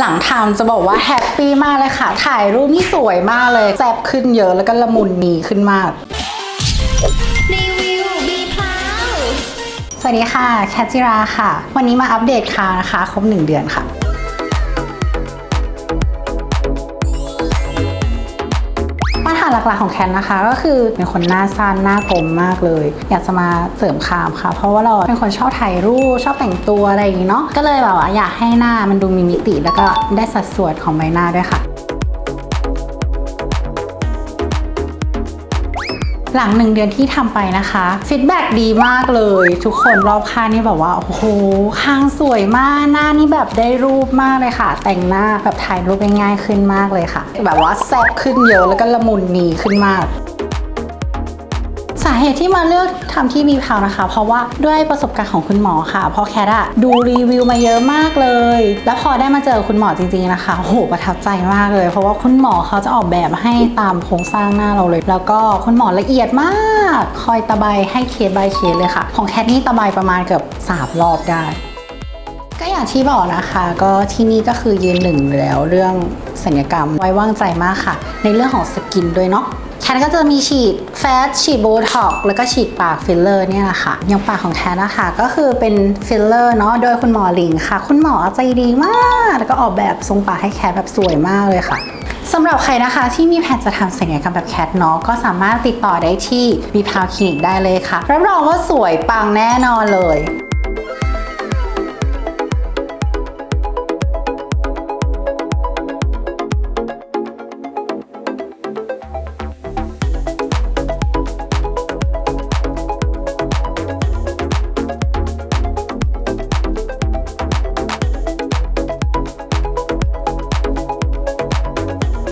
หลังทำจะบอกว่าแฮปปี้มากเลยค่ะ ถ่ายรูปนี่สวยมากเลยแซ่บขึ้นเยอะแล้วก็ละมุนนีขึ้นมากรีวิวบีพลาวสวัสดีค่ะ แคทจิราค่ะ วันนี้มาอัปเดตค่ะนะคะ ครบ 1 เดือนค่ะ หลักๆของแคนนะคะก็คือเป็นคนหน้าสั้นหน้ากลมมากเลย อยากจะมาเสริมคามค่ะ เพราะว่าเราเป็นคนชอบถ่ายรูปชอบแต่งตัวอะไรอย่างนี้เนาะก็เลยแบบว่าอยากให้หน้ามันดูมีมิติ แล้วก็ได้สัดส่วนของใบหน้าด้วยค่ะ หลังหนึ่งเดือนที่ทำไปนะคะฟีดแบ็ดีมากเลย ทุกคนรอบข้างนี่แบบว่าโอ้โหข้างสวยมากหน้านี่แบบได้รูปมากเลยค่ะ แต่งหน้าแบบถ่ายรูปง่ายขึ้นมากเลยค่ะ แบบว่าแซ่บขึ้นเยอะแล้วก็ละมุนนีขึ้นมากาเหตุที่มาเลือกทำที่บีพาวนะคะ เพราะว่าด้วยประสบการณ์ของคุณหมอค่ะ เพราะแคทอะดูรีวิวมาเยอะมากเลย แล้วพอได้มาเจอคุณหมอจริงๆนะคะโอ้โหประทับใจมากเลย เพราะว่าคุณหมอเขาจะออกแบบให้ตามโครงสร้างหน้าเราเลย แล้วก็คุณหมอละเอียดมาก คอยตะไบให้เคส by เคสเลยค่ะ ของแคทนี่ตะไบประมาณเกือบ3รอบได้ก็อย่างที่บอกนะคะ ก็ที่นี่ก็คือยืนหนึ่งแล้วเรื่องสัญญกรรมไว้วางใจมากค่ะ ในเรื่องของสกินด้วยเนาะ แคทก็จะมีฉีดแฟตฉีดโบท็อกแล้วก็ฉีดปากฟิลเลอร์เนี่ยแหละค่ะอย่างปากของแคทนะคะก็คือเป็นฟิลเลอร์เนาะโดยคุณหมอหลิงค่ะ คุณหมอใจดีมาก แล้วก็ออกแบบทรงปากให้แคทแบบสวยมากเลยค่ะสำหรับใครนะคะที่มีแผนจะทำศัลยกรรมแบบแคทเนาะก็สามารถติดต่อได้ที่บีพาวคลินิกได้เลยค่ะรับรองว่าสวยปังแน่นอนเลย